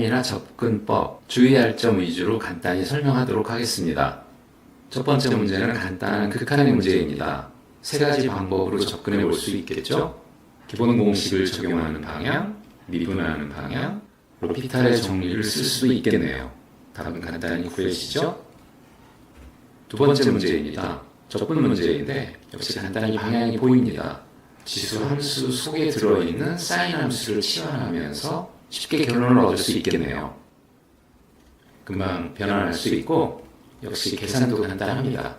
개념이나 접근법, 주의할 점 위주로 간단히 설명하도록 하겠습니다. 첫 번째 문제는 간단한 극한의 문제입니다. 세 가지 방법으로 접근해 볼 수 있겠죠? 기본 공식을 적용하는 방향, 미분하는 방향, 로피탈의 정리를 쓸 수도 있겠네요. 답은 간단히 구해지죠? 두 번째 문제입니다. 접근 문제인데 역시 간단히 방향이 보입니다. 지수 함수 속에 들어있는 사인 함수를 치환하면서 쉽게 결론을 얻을 수 있겠네요. 금방 변환할 수 있고 역시 계산도 간단합니다.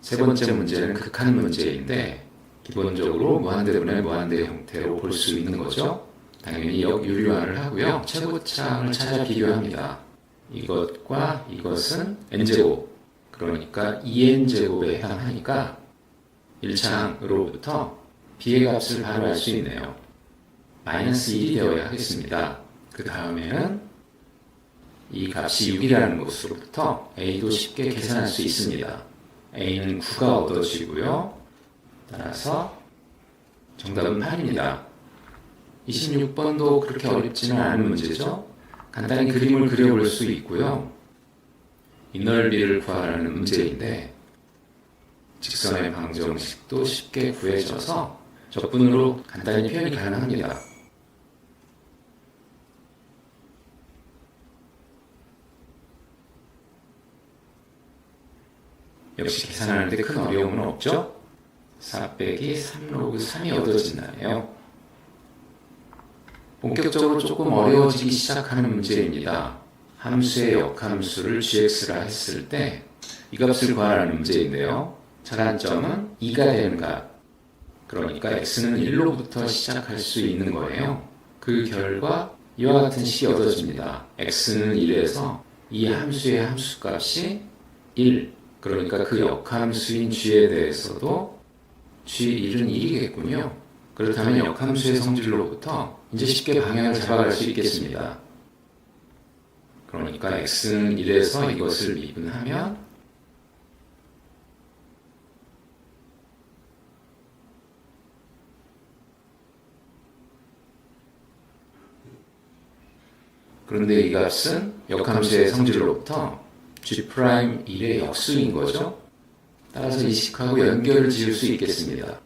세 번째 문제는 극한 문제인데 기본적으로 무한대분의 무한대 형태로 볼 수 있는 거죠. 당연히 역유효화를 하고요. 최고창을 찾아 비교합니다. 이것과 이것은 n제곱 그러니까 2n제곱에 해당하니까 1창으로부터 b의 값을 바로 알수 있네요. 마이너스 1이 되어야 하겠습니다. 그 다음에는 이 값이 6이라는 것으로부터 a도 쉽게 계산할 수 있습니다. a는 9가 얻어지고요. 따라서 정답은 8입니다. 26번도 그렇게 어렵지는 않은 문제죠. 간단히 그림을 그려볼 수 있고요. 이 넓이를 구하라는 문제인데 직선의 방정식도 쉽게 구해져서 적분으로 간단히 표현이 가능합니다. 역시 계산하는데 큰 어려움은 없죠? 4 빼기 3 로그 3이 얻어진다네요. 본격적으로 조금 어려워지기 시작하는 문제입니다. 함수의 역함수를 gx라 했을 때 이 값을 구하라는 문제인데요. 차단점은 2가 되는 값. 그러니까 x는 1로부터 시작할 수 있는 거예요. 그 결과 이와 같은 식이 얻어집니다. x는 1에서 이 함수의 함수값이 1. 그러니까 그 역함수인 g에 대해서도 g1은 1이겠군요. 그렇다면 역함수의 성질로부터 이제 쉽게 방향을 잡아갈 수 있겠습니다. 그러니까 x는 1에서 이것을 미분하면 그런데 이 값은 역함수의 성질로부터 g'1의 역수인 거죠. 따라서 이 식하고 연결을 지을 수 있겠습니다.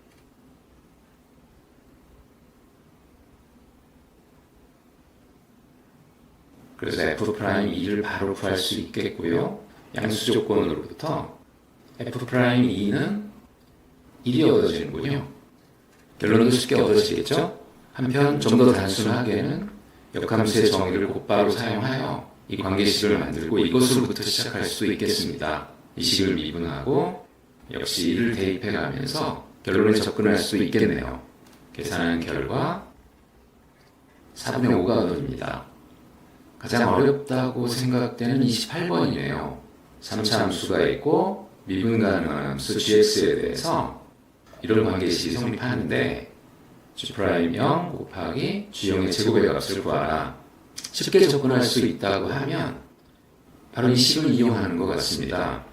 그래서 f'2를 바로 구할 수 있겠고요. 양수 조건으로부터 f'2는 1이 얻어지는군요. 결론도 쉽게 얻어지겠죠? 한편 좀 더 단순하게는 역함수의 정의를 곧바로 사용하여 이 관계식을 만들고 이것으로부터 시작할 수도 있겠습니다. 이 식을 미분하고 역시 1을 대입해 가면서 결론에 접근할 수도 있겠네요. 계산한 결과 4분의 5가 얻어집니다. 가장 어렵다고 생각되는 28번이에요. 3차 함수가 있고 미분 가능한 함수 gx에 대해서 이런 관계식이 성립하는데 g'0 곱하기 g형의 제곱의 값을 구하라. 쉽게 접근할 수 있다고 하면 바로 이 식을 이용하는 것 같습니다.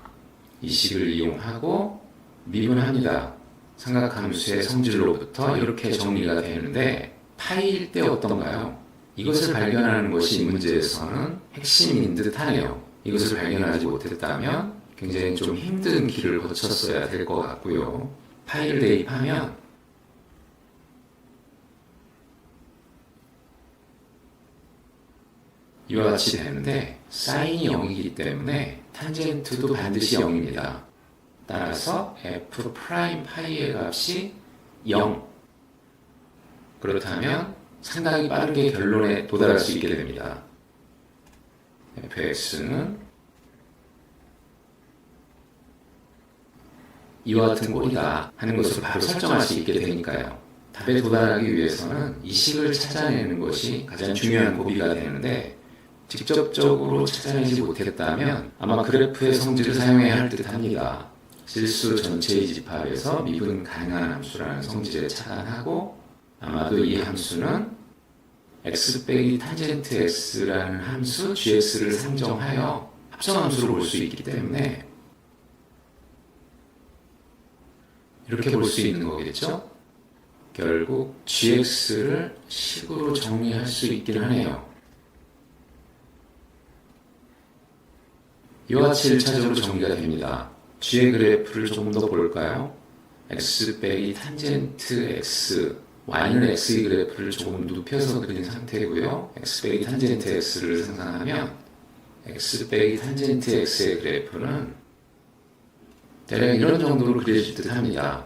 이 식을 이용하고 미분합니다. 삼각함수의 성질로부터 이렇게 정리가 되는데 파이일 때 어떤가요? 이것을 발견하는 것이 이 문제에서는 핵심인 듯 하네요. 이것을 발견하지 못했다면 굉장히 좀 힘든 길을 거쳤어야 될 것 같고요. 파일을 대입하면 이와 같이 되는데 사인이 0이기 때문에 탄젠트도 반드시 0입니다. 따라서 f 프라임 파이의 값이 0. 그렇다면 상당히 빠르게 결론에 도달할 수 있게 됩니다. fx는 이와 같은 꼴이다 하는 것을 바로 설정할 수 있게 되니까요. 답에 도달하기 위해서는 이 식을 찾아내는 것이 가장 중요한 고비가 되는데 직접적으로 찾아내지 못했다면 아마 그래프의 성질을 사용해야 할 듯합니다. 실수 전체의 집합에서 미분 가능한 함수라는 성질에 차단하고 아마도 이 함수는 x 빼기 탄젠트 x라는 함수 gx를 상정하여 합성함수로 볼 수 있기 때문에 이렇게 볼 수 있는 거겠죠? 결국 gx를 식으로 정리할 수 있긴 하네요. 이와 같이 1차적으로 정리가 됩니다. g의 그래프를 조금 더 볼까요? x 빼기 탄젠트 x y는 x의 그래프를 조금 눕혀서 그린 상태고요. x 빼기 탄젠트 x를 상상하면 x 빼기 탄젠트 x의 그래프는 대략 이런 정도로 그려질 듯 합니다.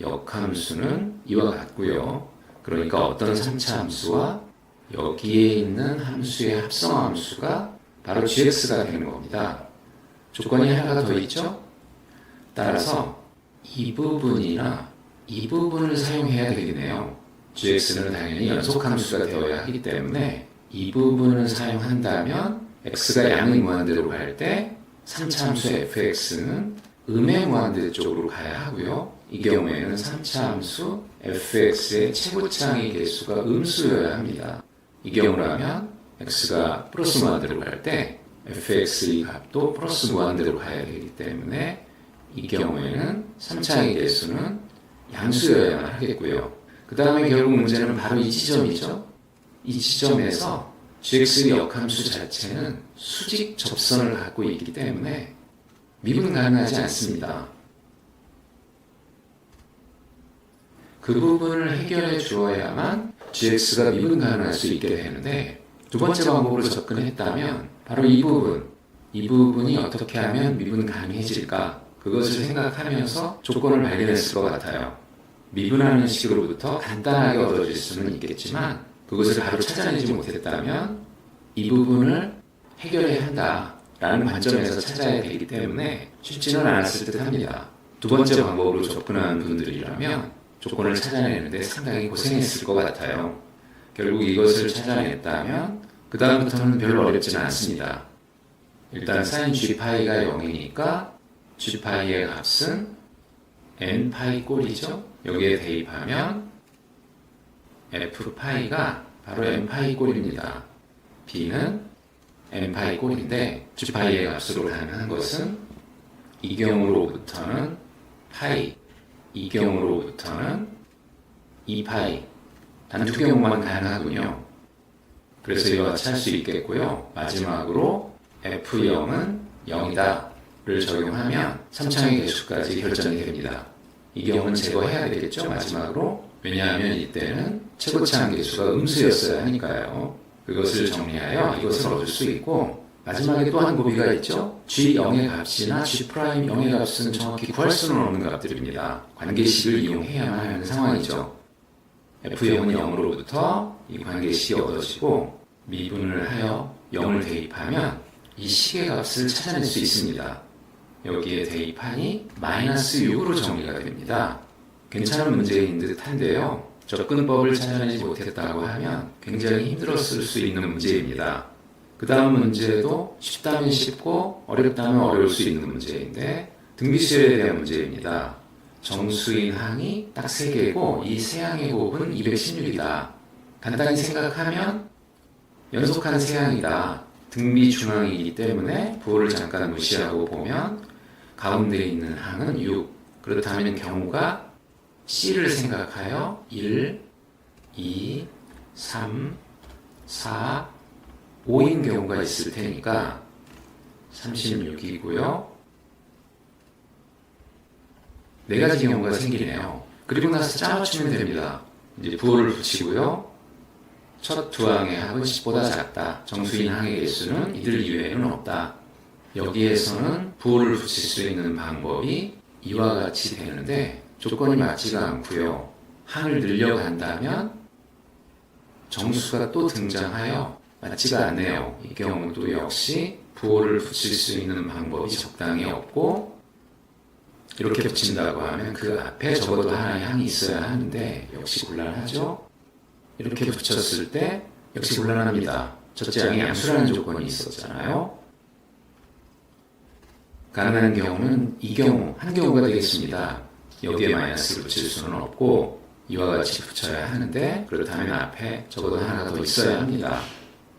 역함수는 이와 같고요. 그러니까 어떤 3차 함수와 여기에 있는 함수의 합성함수가 바로 gx가 되는 겁니다. 조건이 하나가 더 있죠? 따라서 이 부분이나 이 부분을 사용해야 되겠네요. gx는 당연히 연속 함수가 되어야 하기 때문에 이 부분을 사용한다면 x가 양의 무한대로 갈 때 3차 함수 fx는 음의 무한대 쪽으로 가야 하고요. 이 경우에는 3차 함수 fx의 최고차의 개수가 음수여야 합니다. 이 경우라면 x가 플러스 무한대로 갈 때 fx의 값도 플러스 무한대로 가야 되기 때문에 이 경우에는 3차의 개수는 양수여야만 하겠고요. 그 다음에 결국 문제는 바로 이 지점이죠. 이 지점에서 gx의 역함수 자체는 수직 접선을 갖고 있기 때문에 미분 가능하지 않습니다. 그 부분을 해결해 주어야만 gx가 미분 가능할 수 있게 되는데 두 번째 방법으로 접근했다면 바로 이 부분, 이 부분이 어떻게 하면 미분 가능해질까 그것을 생각하면서 조건을 발견했을 것 같아요. 미분하는 식으로부터 간단하게 얻어질 수는 있겠지만 그것을 바로 찾아내지 못했다면 이 부분을 해결해야 한다라는 관점에서 찾아야 되기 때문에 쉽지는 않았을 듯 합니다. 두 번째 방법으로 접근하는 분들이라면 조건을 찾아내는데 상당히 고생했을 것 같아요. 결국 이것을 찾아냈다면 그 다음부터는 별로 어렵지는 않습니다. 일단 sin g파이가 0이니까 g파이의 값은 n파이 꼴이죠. 여기에 대입하면 f파이가 바로 n파이 꼴입니다. b는 n파이 꼴인데 g파이의 값으로 가능한 것은 이 경우로부터는 파이, 이 경우로부터는 2파이 단 두 경우만 가능하군요. 그래서 이와 같이 할 수 있겠고요. 마지막으로 f0은 0이다 를 적용하면 3차의 개수까지 결정이 됩니다. 이 경우는 제거해야 되겠죠. 마지막으로 왜냐하면 이때는 최고차한 개수가 음수였어야 하니까요. 그것을 정리하여 이것을 얻을 수 있고 마지막에 또 한 고비가 있죠. G0의 값이나 G'0의 값은 정확히 구할 수는 없는 값들입니다. 관계식을 이용해야만 하는 상황이죠. F0은 0으로부터 이 관계식이 얻어지고 미분을 하여 0을 대입하면 이 식의 값을 찾아낼 수 있습니다. 여기에 대입하니 마이너스 6으로 정리가 됩니다. 괜찮은 문제인 듯 한데요. 접근법을 찾아내지 못했다고 하면 굉장히 힘들었을 수 있는 문제입니다. 그 다음 문제도 쉽다면 쉽고 어렵다면 어려울 수 있는 문제인데 등비수열에 대한 문제입니다. 정수인 항이 딱 3개고 이 세 항의 곱은 216이다. 간단히 생각하면 연속한 세 항이다. 등비 중항이기 때문에 부호를 잠깐 무시하고 보면 가운데 있는 항은 6. 그렇다면 경우가 C를 생각하여 1, 2, 3, 4, 5인 경우가 있을 테니까 36이고요. 네 가지 경우가 생기네요. 그리고 나서 짜맞추면 됩니다. 이제 부호를 붙이고요. 첫 두 항의 합은 10보다 작다. 정수인 항의 개수는 이들 이외에는 없다. 여기에서는 부호를 붙일 수 있는 방법이 이와 같이 되는데 조건이 맞지가 않고요. 항을 늘려간다면 정수가 또 등장하여 맞지가 않네요. 이 경우도 역시 부호를 붙일 수 있는 방법이 적당히 없고 이렇게 붙인다고 하면 그 앞에 적어도 하나의 항이 있어야 하는데 역시 곤란하죠. 이렇게 붙였을 때 역시 곤란합니다. 첫째 항이 양수라는 조건이 있었잖아요. 가능한 경우는 이 경우 한 경우가 되겠습니다. 여기에 마이너스를 붙일 수는 없고 이와 같이 붙여야 하는데 그렇다면 앞에 적어도 하나가 더 있어야 합니다.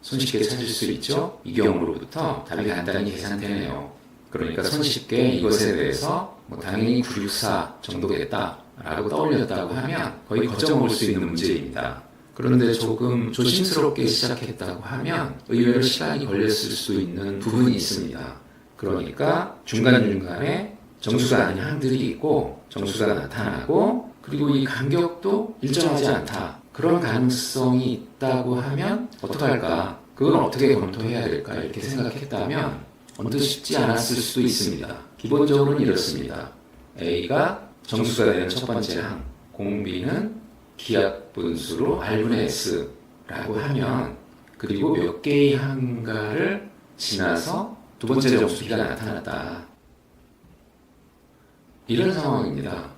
손쉽게 찾을 수 있죠? 이 경우로부터 답이 간단히 계산되네요. 그러니까 손쉽게 이것에 대해서 뭐 당연히 964 정도겠다 라고 떠올렸다고 하면 거의 거쳐먹을 수 있는 문제입니다. 그런데 조금 조심스럽게 시작했다고 하면 의외로 시간이 걸렸을 수 있는 부분이 있습니다. 그러니까 중간중간에 정수가 아닌 항들이 있고 정수가 나타나고 그리고 이 간격도 일정하지 않다. 그런 가능성이 있다고 하면 어떡할까? 그건 어떻게 검토해야 될까? 이렇게 생각했다면 언뜻 쉽지 않았을 수도 있습니다. 기본적으로는 이렇습니다. A가 정수가 되는 첫 번째 항, 공비는 기압 분수로 R분의 S라고 하면 그리고 몇 개의 항가를 지나서 두 번째 정수 B가 나타났다. 이런 상황입니다.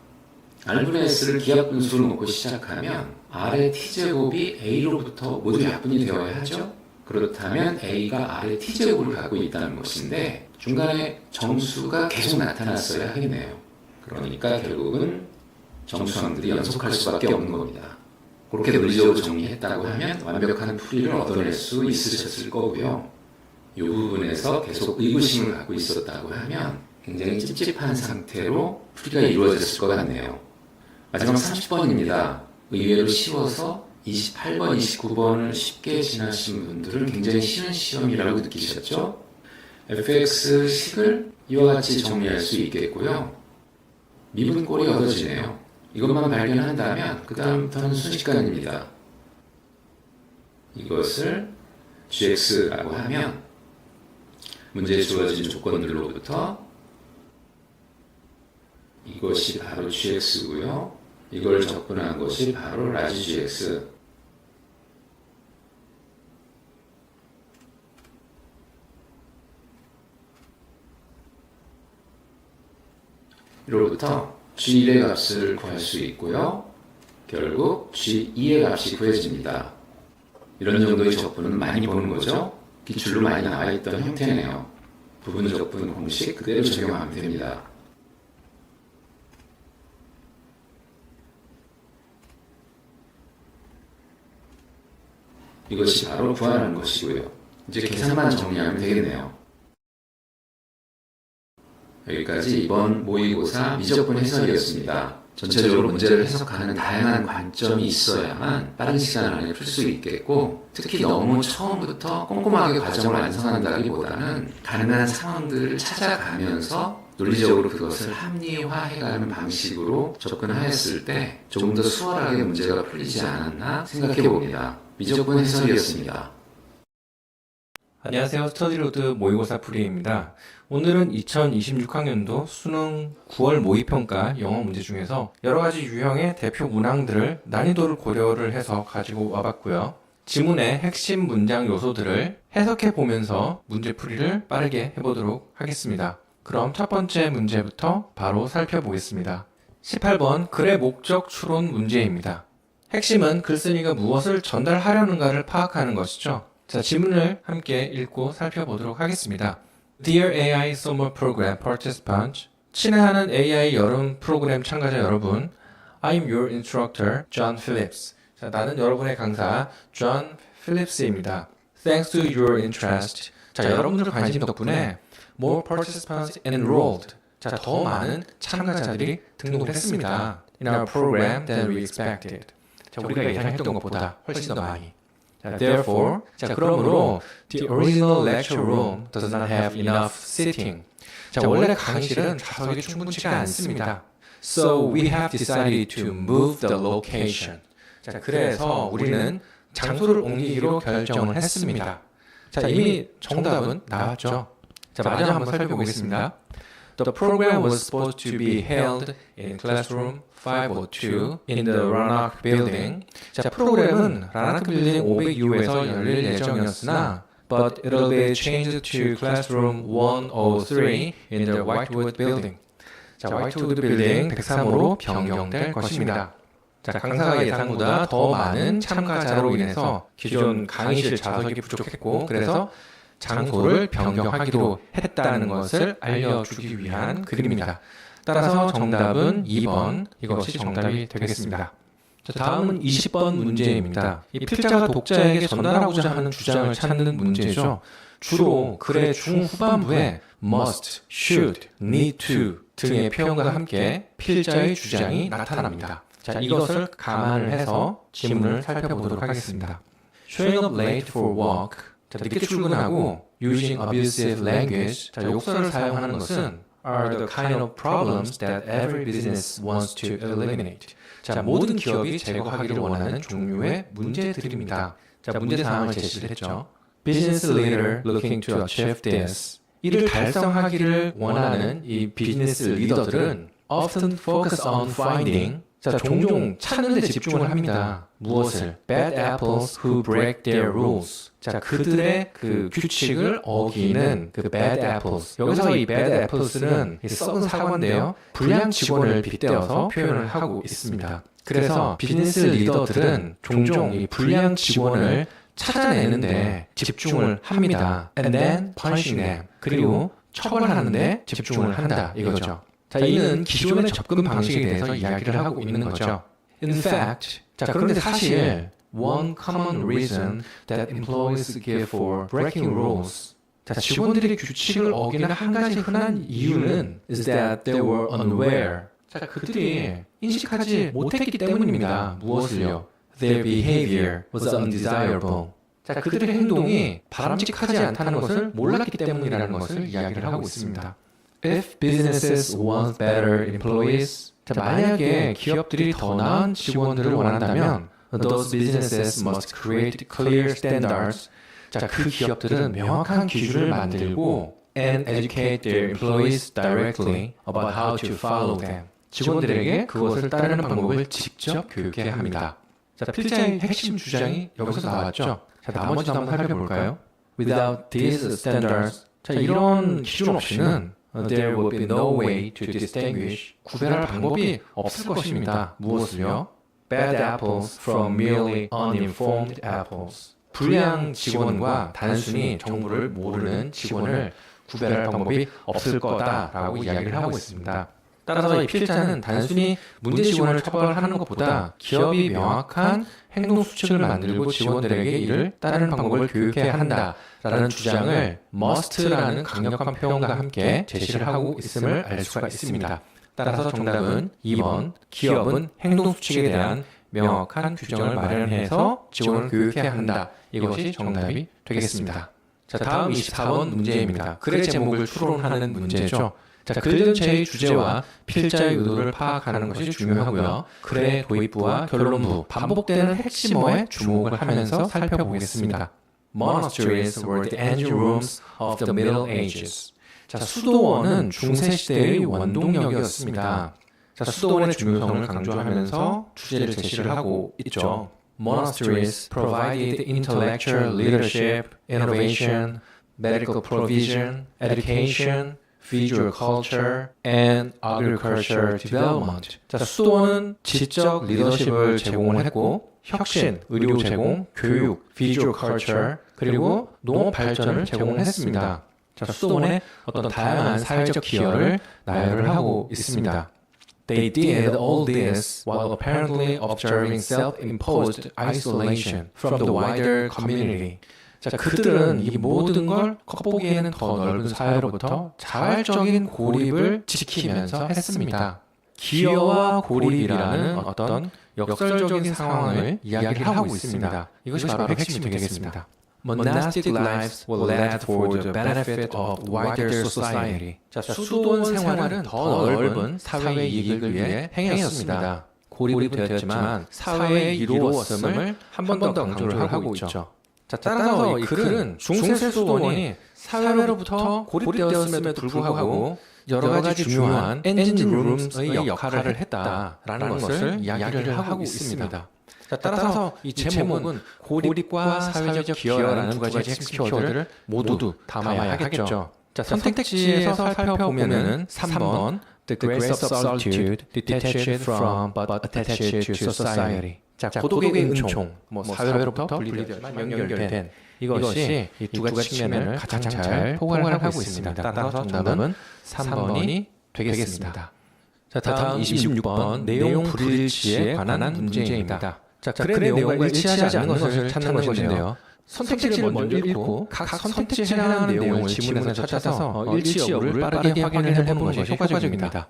R분의 S를 기압 분수로 놓고 시작하면 R의 T제곱이 A로부터 모두 약분이 되어야 하죠? 그렇다면 A가 R의 T제곱을 갖고 있다는 것인데 중간에 정수가 계속 나타났어야 하겠네요. 그러니까 결국은 정수항들이 연속할 수밖에 없는 겁니다. 그렇게 논리적으로 정리했다고 하면 완벽한 풀이를 얻어낼 수 있으셨을 거고요. 이 부분에서 계속 의구심을 갖고 있었다고 하면 굉장히 찝찝한 상태로 풀이가 이루어졌을 것 같네요. 마지막 30번입니다. 의외로 쉬워서 28번, 29번을 쉽게 지나신 분들은 굉장히 쉬운 시험이라고 느끼셨죠? fx식을 이와 같이 정리할 수 있겠고요. 미분 꼴이 얻어지네요. 이것만 발견한다면 그 다음부터는 순식간입니다. 이것을 gx라고 하면 문제에 주어진 조건들로부터 이것이 바로 gx고요. 이걸 접근한 것이 바로 라지 gx. 이로부터 G1의 값을 구할 수 있고요. 결국 G2의 값이 구해집니다. 이런 정도의 적분은 많이 보는 거죠. 기출로 많이 나와 있던 형태네요. 부분 적분 공식 그대로 적용하면 됩니다. 이것이 바로 구하는 것이고요. 이제 계산만 정리하면 되겠네요. 여기까지 이번 모의고사 미적분 해설이었습니다. 전체적으로 문제를 해석하는 다양한 관점이 있어야만 빠른 시간 안에 풀 수 있겠고 특히 너무 처음부터 꼼꼼하게 과정을 완성한다기보다는 가능한 상황들을 찾아가면서 논리적으로 그것을 합리화해가는 방식으로 접근하였을 때 조금 더 수월하게 문제가 풀리지 않았나 생각해 봅니다. 미적분 해설이었습니다. 안녕하세요. 스터디로드 모의고사 풀이입니다. 오늘은 2026학년도 수능 9월 모의평가 영어 문제 중에서 여러 가지 유형의 대표 문항들을 난이도를 고려를 해서 가지고 와봤고요. 지문의 핵심 문장 요소들을 해석해 보면서 문제 풀이를 빠르게 해보도록 하겠습니다. 그럼 첫 번째 문제부터 바로 살펴보겠습니다. 18번 글의 목적 추론 문제입니다. 핵심은 글쓴이가 무엇을 전달하려는가를 파악하는 것이죠. 자, 지문을 함께 읽고 살펴보도록 하겠습니다. Dear AI Summer Program Participant, 친애하는 AI 여름 프로그램 참가자 여러분, I'm your instructor, John Phillips. 자, 나는 여러분의 강사, John Phillips입니다. Thanks to your interest. 자, 여러분들의 관심 덕분에 more participants enrolled. 자, 더 많은 참가자들이 등록을 했습니다. In our program than we expected. 자, 우리가 예상했던 것보다 훨씬 더 많이. 자, therefore, 자, 그러므로 the original lecture room does not have enough seating. 자, 원래 강의실은 좌석이 충분치가 않습니다. So we have decided to move the location. 자, 그래서 우리는 장소를 옮기기로 결정을 했습니다. 자, 이미 정답은 나왔죠. 자, 마저 한번 살펴보겠습니다. The program was supposed to be held in classroom 502 in the Rannoch Building. 자, 프로그램은 라나크 빌딩 502호에서 열릴 예정이었으나 but it'll be changed to classroom 103 in the Whitewood Building. 자, 화이트우드 빌딩 103호로 변경될 것입니다. 자, 강사가 예상보다 더 많은 참가자로 인해서 기존 강의실 좌석이 부족했고 그래서 장소를 변경하기로 했다는 것을 알려주기 위한 그림입니다. 따라서 정답은 2번 이것이 정답이 되겠습니다. 자, 다음은 20번 문제입니다. 이 필자가 독자에게 전달하고자 하는 주장을 찾는 문제죠. 주로 글의 중후반부에 must, should, need to 등의 표현과 함께 필자의 주장이 나타납니다. 자, 이것을 감안을 해서 지문을 살펴보도록 하겠습니다. Showing up late for work. 자, 늦게 출근하고 using abusive language. 자, 욕설을 사용하는 것은 are the kind of problems that every business wants to eliminate. 자, 모든 기업이 제거하기를 원하는 종류의 문제들입니다. 자, 문제 사항을 제시를 했죠. Business leader looking to achieve this. 이를 달성하기를 원하는 이 비즈니스 리더들은 often focus on finding 자, 종종 찾는 데 집중을 합니다. 무엇을? Bad apples who break their rules. 자, 그들의 그 규칙을 어기는 그 bad apples. 여기서 이 bad apples는 이 썩은 사과인데요. 불량 직원을 빗대어서 표현을 하고 있습니다. 그래서 비즈니스 리더들은 종종 이 불량 직원을 찾아내는데 집중을 합니다. And then punishing them. 그리고 처벌하는데 집중을 한다. 이거죠. 자, 이는 기존의 접근 방식에 대해서 이야기를 하고 있는 거죠. In fact, 자, 그런데 사실 one common reason that employees give for breaking rules. 자, 직원들이 규칙을 어기는 한 가지 흔한 이유는 is that they were unaware. 자, 그들이 인식하지 못했기 때문입니다. 무엇을요? Their behavior was undesirable. 자, 그들의 행동이 바람직하지 않다는 것을 몰랐기 때문이라는 것을 이야기를 하고 있습니다. If businesses want better employees, 자, 만약에 기업들이 더 나은 직원들을 원한다면 those businesses must create clear standards. 자, 그 기업들은 명확한 기준을 만들고 and educate their employees directly about how to follow them. 직원들에게 그것을 따르는 방법을 직접 교육해야 합니다. 자, 필자의 핵심 주장이 여기서 나왔죠. 자, 나머지도 한번 살펴볼까요? Without these standards, 자, 이런 기준 없이는 uh, there will be no way to distinguish 구별할 방법이 없을 것입니다. 무엇을요? Bad apples from merely uninformed apples. 불량 직원과 단순히 정보를 모르는 직원을 구별할 방법이 없을 거다라고 이야기를 하고 있습니다. 따라서 이 필자는 단순히 문제 직원을 처벌하는 것보다 기업이 명확한 행동 수칙을 만들고 직원들에게 이를 따르는 방법을 교육해야 한다라는 주장을 must라는 강력한 표현과 함께 제시를 하고 있음을 알 수가 있습니다. 따라서 정답은 2번 기업은 행동 수칙에 대한 명확한 규정을 마련해서 직원을 교육해야 한다. 이것이 정답이 되겠습니다. 자, 다음 24번 문제입니다. 글의 제목을 추론하는 문제죠. 자, 글 전체의 주제와 필자의 의도를 파악하는 것이 중요하고요. 글의 도입부와 결론부, 반복되는 핵심어에 주목을 하면서 살펴보겠습니다. Monasteries were the engine rooms of the Middle Ages. 자, 수도원은 중세 시대의 원동력이었습니다. 자, 수도원의 중요성을 강조하면서 주제를 제시를 하고 있죠. Monasteries provided intellectual leadership, innovation, medical provision, education, visual culture, and agriculture development. 자, 수도원은 지적 리더십을 제공을 했고, 혁신, 의료 제공, 교육, visual culture, 그리고 농업 발전을 제공했습니다. 자, 수도원의 어떤 다양한 사회적 기여를 나열을 하고 있습니다. They did all this while apparently observing self-imposed isolation from the wider community. 자, 그들은 이 모든 걸 겉보기에는 더 넓은 사회로부터 자발적인 고립을 지키면서 했습니다. 기여와 고립이라는 어떤 역설적인 상황을 이야기를 하고 있습니다. 이것이 바로 핵심이 되겠습니다. Monastic lives were led for the benefit of wider society. 자, 수도원 생활은 더 넓은 사회 이익을 위해 행했습니다. 고립이 되었지만 사회의 이루었음을 한 번 더 강조를 하고 있죠. 자, 따라서 이 글은 중세 수도원이 사회로부터 고립되었음에도 불구하고 여러 가지 중요한 엔진 룸의 역할을 했다라는 것을 이야기를 하고 있습니다. 자, 따라서 이 제목은 고립과 사회적 기여라는 두 가지 키워드를 모두 담아야 하겠죠. 자, 선택지에서 살펴보면은 3번 The grace of solitude detached from but attached to society. 자, 고독의 은총, 뭐 사회로부터 분리되지만 연결된 이것이 이 두 가지 측면을 가장 잘 포괄을 하고 있습니다. 따라서 정답은 3번이 되겠습니다. 자, 다음 26번 내용 불일치에 관한 문제입니다. 자, 글의 내용과 일치하지 않는 것을 찾는 것인데요. 선택지를 먼저 읽고 각 선택지에 해당하는 내용을 지문에서 찾아서 어, 일치 여부를 빠르게 확인을 해보는 것이 효과적입니다.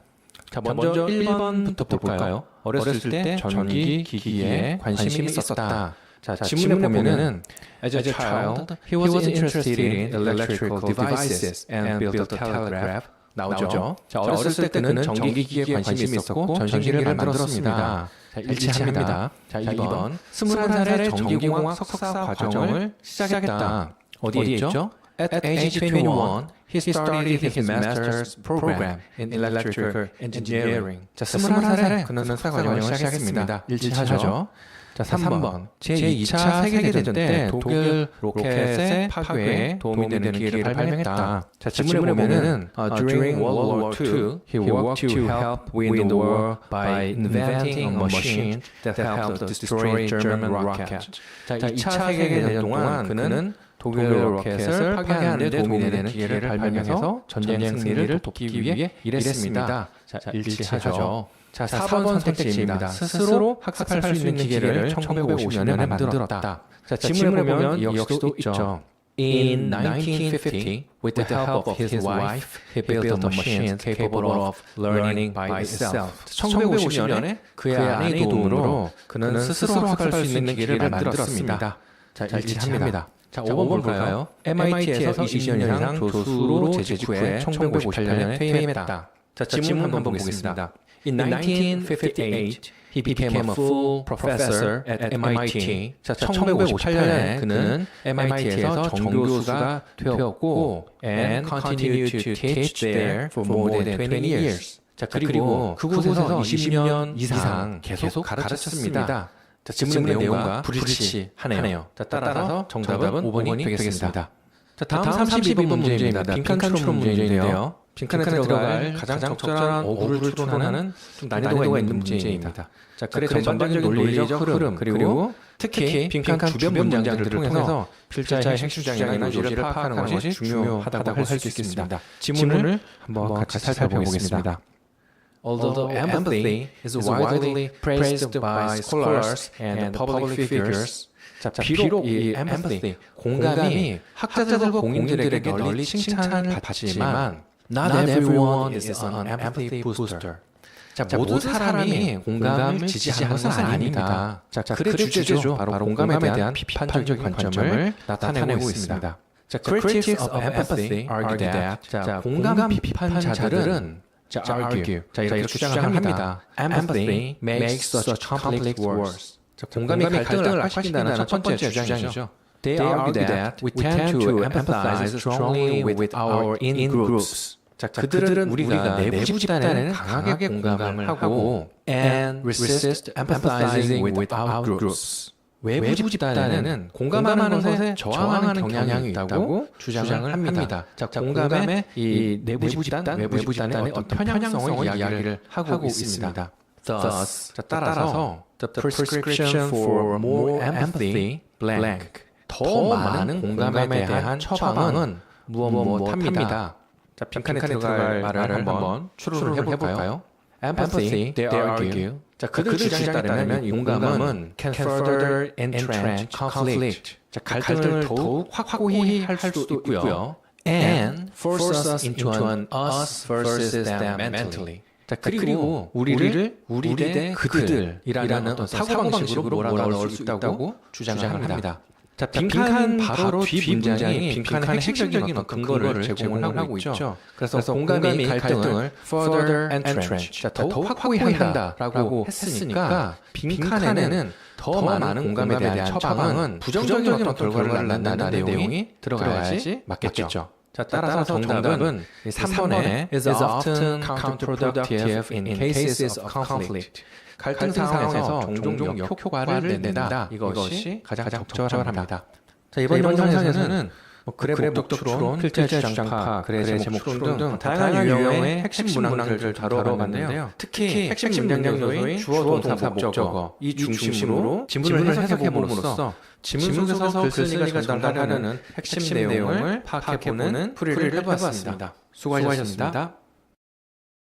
자, 먼저 1번부터 볼까요? 어렸을 때 전기 기기에 관심이 있었다. 자, 지문에 보면은 As a child, he was interested in electrical devices and built a telegraph. 나오죠. 자, 어렸을 때 그는 전기기기에 관심이 있었고 전신기를 만들었습니다. 자, 일치합니다. 자, 2번. 21살에 전기공학 석사 과정을 시작했다. 어디에 있죠? At age 21, he started his master's program in electrical engineering. 자, 21살에 그는 과정을 시작했습니다. 일치하죠. 자, 3번. 제2차 세계대전 때 독일 로켓의 파괴에 도움이 되는 기계를 발명했다. 자, 지문에 보면은 uh, during World War II, he worked to help win the war by inventing a machine that helped destroy German rockets. 자, 2차 세계대전 동안 그는 독일 로켓을 파괴하는 데 도움이 되는 기계를 발명해서 전쟁 승리를 돕기 위해 일했습니다. 자, 일치하죠. 자, 4번 선택지입니다. 스스로 학습할 수 있는 기계를 1950년에 만들었다. 자, 지문에 보면 이 역시도 있죠. In 1950, with the help of his wife, he built a machine capable of learning by itself. 1950년에 그의 아내의 도움으로 그는 스스로 학습할 수 있는 기계를 만들었습니다. 자, 일치합니다. 자, 5번 볼까요? MIT에서 20년 이상 교수로 재직 후에 1958년에 퇴임했다. 자, 질문 한번 보겠습니다. In 1958, he became a full professor at MIT. 자, 1958년에 그는 MIT에서 정교수가 되었고 and continued to teach there for more than 20 years. 자, 그리고 그곳에서 20년 이상 계속 가르쳤습니다. 자, 질문의 내용과 불일치하네요. 자, 따라서 정답은 5번이 되겠습니다. 자, 다음 32번 문제입니다. 빈칸 추론 문제인데요. 빈칸에 들어갈 가장 적절한 어구를 추론하는 좀 난이도가 있는 문제입니다. 자, 글의 전반적인 논리적 흐름 그리고 특히 빈칸 주변 문장들을 통해서 필자의 핵심 주장이나 요지를 파악하는 것이 중요하다고 할 수 있습니다. 지문을 한번 같이 살펴보겠습니다. Although empathy is widely praised by scholars and public figures, 자, 비록 이 empathy, 공감이 학자들과 공인들에게 널리 칭찬을 받지만 not everyone is an empathy booster. 자, 모든 사람이 공감을 지지하는 것은 아닙니다. 자, 글의 주제죠. 바로 공감에 대한 비판적인 관점을 나타내고 있습니다. 자, critics of empathy argue that 자, 공감 비판자들은 자, argue. 자, 이렇게 주장을 합니다. Empathy makes such conflict worse. 자, 공감이 갈등을 악화시킨다는 첫 번째 주장이죠. They argue that we tend to empathize strongly with our in-groups. 자, 그들은 우리가 내부 집단에는 강하게 공감을 하고 and resist empathizing with out-groups. 외부 집단에는 공감하는 것에 저항하는 경향이 있다고 주장을 합니다. 자, 공감의 이 내부 집단, 외부 집단의 어떤 편향성을 이야기를 하고 있습니다. Thus, 자, 따라서 the prescription for more empathy blank 더 많은 공감에 대한 처방은 무엇 무엇합니다. 자, 빈칸에 들어갈 말을 한번 추론을 해볼까요? Empathy, they argue. 자, 그들 주장에 따르면 이 공감은 can further entrench conflict. 자, 갈등을 더욱 확고히 할 수도 있고요. And force us into an us versus them mentally. 자, 그리고 우리를 우리 대 그들이라는 어떤 사고방식으로 몰아넣을 수 있다고 주장을 합니다. 자, 빈칸 바로 뒤 문장이 빈칸의 핵심적인 어떤 근거를 제공을 하고 있죠. 그래서 공감이 갈등을 further entrench, 자, 더욱 확고히 한다라고 했으니까 빈칸에는 더 많은 공감에 대한 처방은 부정적인 어떤 결과를 낳는다는 내용이 들어가야지 맞겠죠. 자, 따라서 정답은 3번에 is often counterproductive in cases of conflict. 갈등 상황에서 종종 역효과를 낸다. 이것이 가장 적절합니다. 자, 이번 영상에서는 뭐 글의 목적 추론, 필자 주장파, 글의 제목 추론 등 다양한 유형의 핵심 문항들을 다뤄봤는데요. 특히 핵심 문장 요소인 주어, 동사, 목적어 이 중심으로 지문을 해석해봄으로써 지문 속에서 글쓴이가 전달하는 핵심 내용을 파악해보는 풀이를 해보았습니다. 수고하셨습니다.